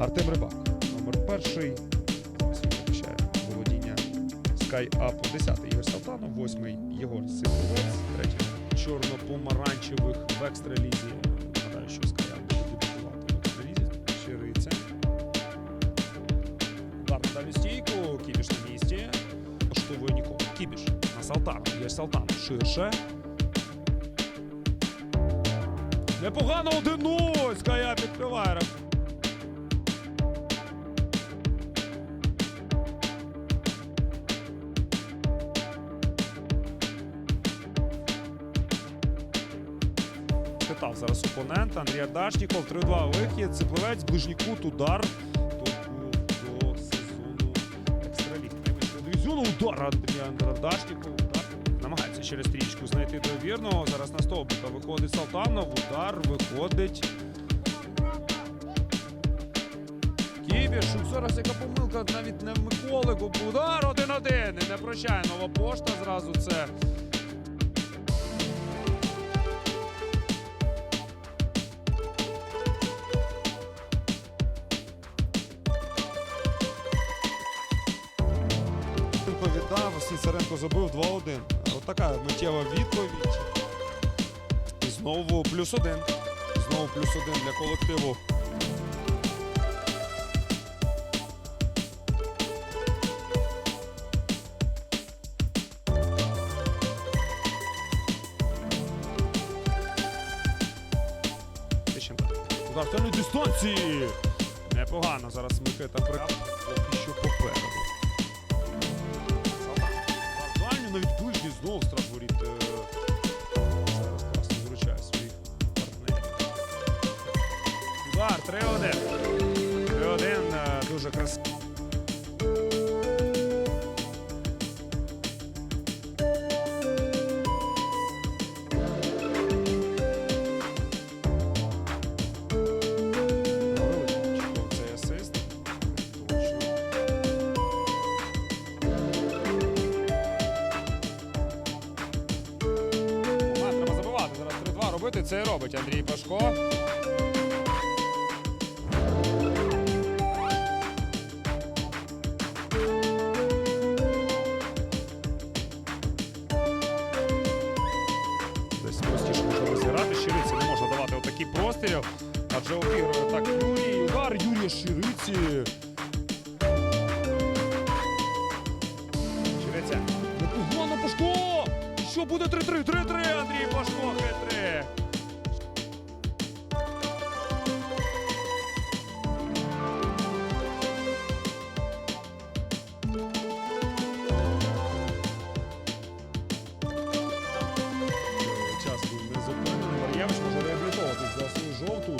Артем Рибак, номер перший. Захищає володіння Sky Up 10 Ігор Салтанов, восьмий Єгор Сидоровець, третій чорно-помаранчевих в екстралізі. Нагадаю, що Sky Up буде дебютувати в екстралізі. Щириця. Удар дальню стійку. Кібіш на місці. Поштовує нікого. Кібіш на Салтанов. Є Салтанов ширше. Непогано 1-0. Ская відкриває рахунок. Зараз опонент Андрій Ардашніков. 3-2 вихід. Цепливець, ближній кут, удар. Тут до сезону екстраліг. Дивізіону. Удар Андрія Ардашніков. Удар. Намагається через стрічку знайти довірного. Зараз на стовбика виходить Салтанов. Удар виходить. Кібіш. Зараз яка помилка навіть не в Миколи. Удар 1-1. І не прощає нова пошта. Зразу це. Царенко забив 2-1. От така миттєва відповідь. І знову плюс один. Знову плюс один для колективу. Удар в дистанції. Непогано зараз Микита Прикап навіть ближній знову страх воріт. е, Зараз просто виручає своїх партнерів. Удар 3-1. 3-1. е, Дуже красиво. Робити. Це робить Андрій Пашко. Десь простіше може розіграти. Щириці не можна давати отакі простріл. Адже обігрує так Юрій. Удар Юрія Щириці. Щириця. Непогано Пашко! Що буде 3-3? 3-3, Андрій Пашко,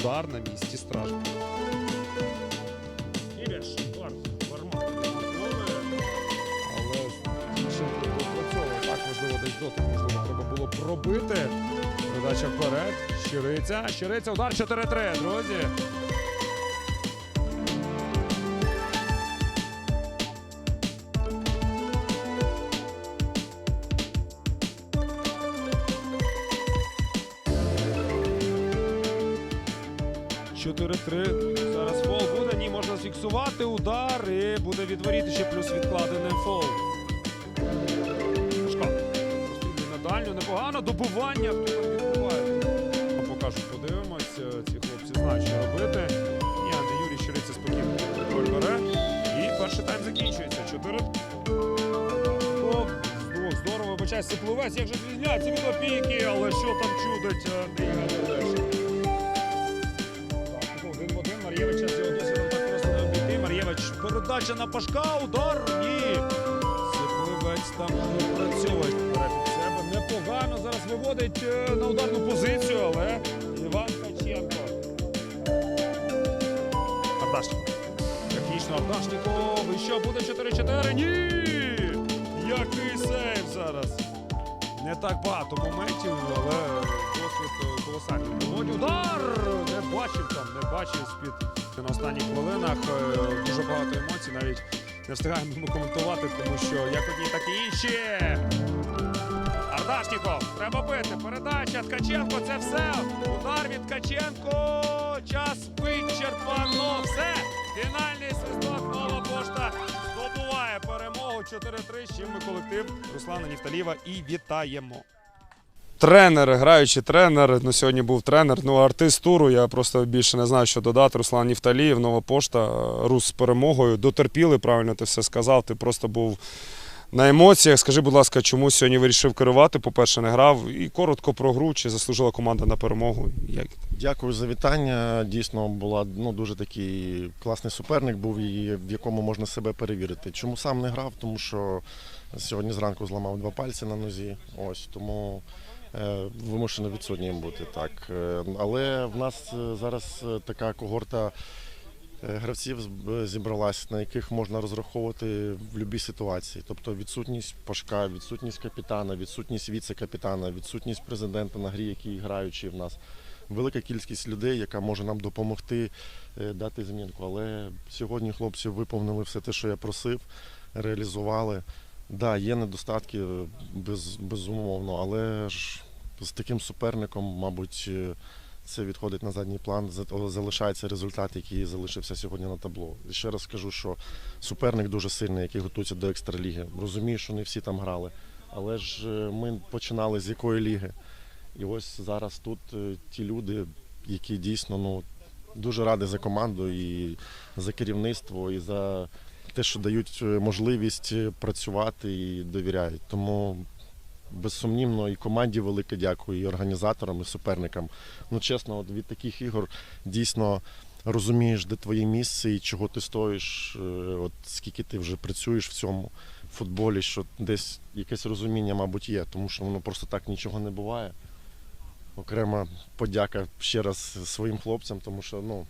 Удар на місці страж. Ігор, удар. Варма. Але Зінченко допрацьовує. Так, можливо, десь дотик, можливо, треба було пробити. Передача вперед. Щириця. Щириця. Удар 4-3, друзі. Чотири-три. Зараз фол буде. Ні, можна фіксувати удар і буде відворіти ще плюс відкладений фол. Розстрілює на дальню. Непогано. Добування. Відбиває? Покажу, подивимось. Е, Ці хлопці знають, що робити. Ні, Андрій Юрій Щириця спокійно бере. І перший тайм закінчується. Чотири. Здорово, здорово, вибачай, сипловець, як же звільняється від опіки, але що там чудить е, Андрій Галилешин. Передача на Пашка, удар. Ні. Сипливець там. Бере себе. непогано зараз виводить е, на ударну позицію, але Іван Каченко. Ардашніков. Технічно Ардашніков. І що буде 4-4? Ні! Який сейв зараз. Не так багато моментів, але досвід е, колосальний. Удар! Не бачив там, не бачив з-під на останніх хвилинах. е, Дуже багато емоцій, навіть не встигаємо коментувати, тому що як одні, так і інші. Ардашніков, треба бити. Передача Ткаченко, це все. Удар від Ткаченко. Час вичерпано. Все. Фінальний свисток. Нова пошта здобуває перемогу 4-3. З чим ми колектив Руслана Нівталіва і вітаємо. Тренер, граючий тренер. Ну, сьогодні був тренер. Ну, артист туру. Я просто більше не знаю, що додати. Руслан Нівталієв, нова пошта, Рус з перемогою. Дотерпіли, правильно ти все сказав. Ти просто був на емоціях. Скажи, будь ласка, чому сьогодні вирішив керувати? По-перше, не грав. І коротко про гру, чи заслужила команда на перемогу. Як? Дякую за вітання. Дійсно, була ну дуже такий класний суперник був, і в якому можна себе перевірити. Чому сам не грав? Тому що сьогодні зранку зламав два пальці на нозі. Ось тому е, вимушений відсутнім бути так. Е, але в нас е, зараз така когорта. Гравців з- зібралась, на яких можна розраховувати в будь-якій ситуації. Тобто відсутність Пашка, відсутність капітана, відсутність віце-капітана, відсутність президента на грі, який граючий в нас велика кількість людей, яка може нам допомогти дати змінку. Але сьогодні хлопці виповнили все те, що я просив, реалізували. Да, є недостатки, е, без, безумовно, але ж з таким суперником, мабуть, е, це відходить на задній план. Залишається результат, який залишився сьогодні на табло. І ще раз скажу, що суперник дуже сильний, який готується до екстраліги. Розумію, що не всі там грали. Але ж е, ми починали з якої ліги. І ось зараз тут ті люди, які дійсно ну, дуже раді за команду і за керівництво, і за те, що дають е, можливість е, працювати і довіряють. Тому безсумнівно і команді велике дякую, і організаторам, і суперникам. Ну, чесно, от від таких ігор дійсно розумієш, де твоє місце і чого ти стоїш, е, от скільки ти вже працюєш в цьому футболі, що десь якесь розуміння, мабуть, є, тому що воно просто так нічого не буває. Окрема подяка ще раз своїм хлопцям, тому що ну,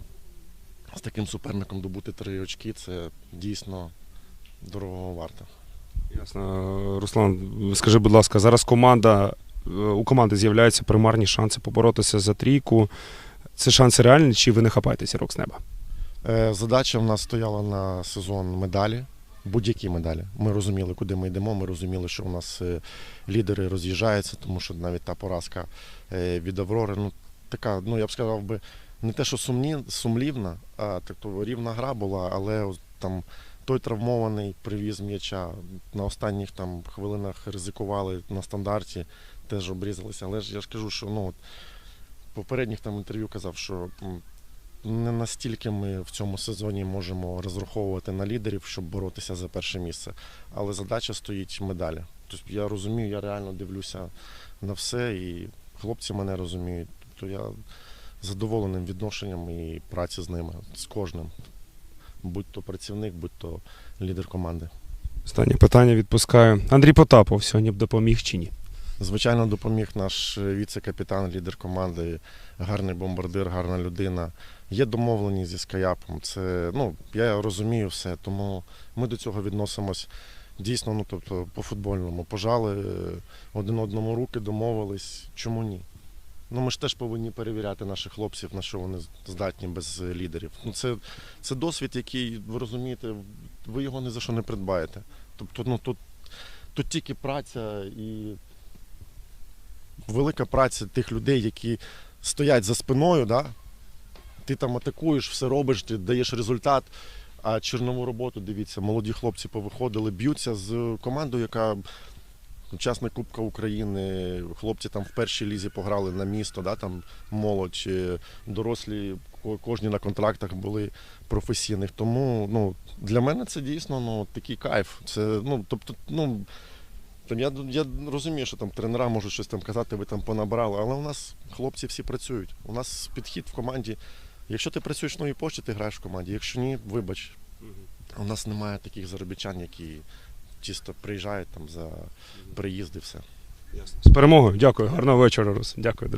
з таким суперником добути три очки це дійсно дорого варто. Ясно. Руслан, скажи, будь ласка, зараз команда е, у команди з'являються примарні шанси поборотися за трійку. Це шанси реальні, чи ви не хапаєте зірок з неба? Е, Задача в нас стояла на сезон медалі, будь-які медалі. Ми розуміли, куди ми йдемо. Ми розуміли, що у нас е, лідери роз'їжджаються, тому що навіть та поразка від Аврори, ну така, ну я б сказав би, не те, що сумні, сумлівна, а тобто рівна гра була, але там той травмований привіз м'яча. На останніх там хвилинах ризикували на стандарті, теж обрізалися. Але ж я ж кажу, що ну от, попередніх там інтерв'ю казав, що не настільки ми в цьому сезоні можемо розраховувати на лідерів, щоб боротися за перше місце. Але задача стоїть медалі. Тобто я розумію, я реально дивлюся на все, і хлопці мене розуміють. Тобто я задоволеним відношенням і праці з ними, з кожним. Будь то працівник, будь то лідер команди. Останнє питання відпускаю. Андрій Потапов сьогодні б допоміг чи ні? Звичайно, допоміг наш віце-капітан, лідер команди, гарний бомбардир, гарна людина. Є домовленість зі Скаяпом. Це ну я розумію все, тому ми до цього відносимось дійсно, ну тобто по-футбольному. Пожали е, один одному руки, домовились. Чому ні? Ну ми ж теж повинні перевіряти наших хлопців, на що вони здатні без лідерів. Ну це, це досвід, який ви розумієте, ви його ні за що не придбаєте. Тобто, ну тут, тут тільки праця і велика праця тих людей, які стоять за спиною, да? ти там атакуєш, все робиш, ти даєш результат. А чорнову роботу, дивіться, молоді хлопці повиходили, б'ються з командою, яка учасник Кубка України. Хлопці там в першій лізі пограли на місто, да, там молодь, е, дорослі, кожні на контрактах були професійних. Тому ну, для мене це дійсно ну, такий кайф. Це, ну, тобто, ну, там я, я розумію, що там тренера можуть щось там казати, ви там понабрали, але у нас хлопці всі працюють. У нас підхід в команді. Якщо ти працюєш в новій пошті, ти граєш в команді. Якщо ні, вибач. У нас немає таких заробітчан, які чисто приїжджають там за приїзди, все. все. З перемогою. Дякую. Гарного вечора, Рус. Дякую, друже.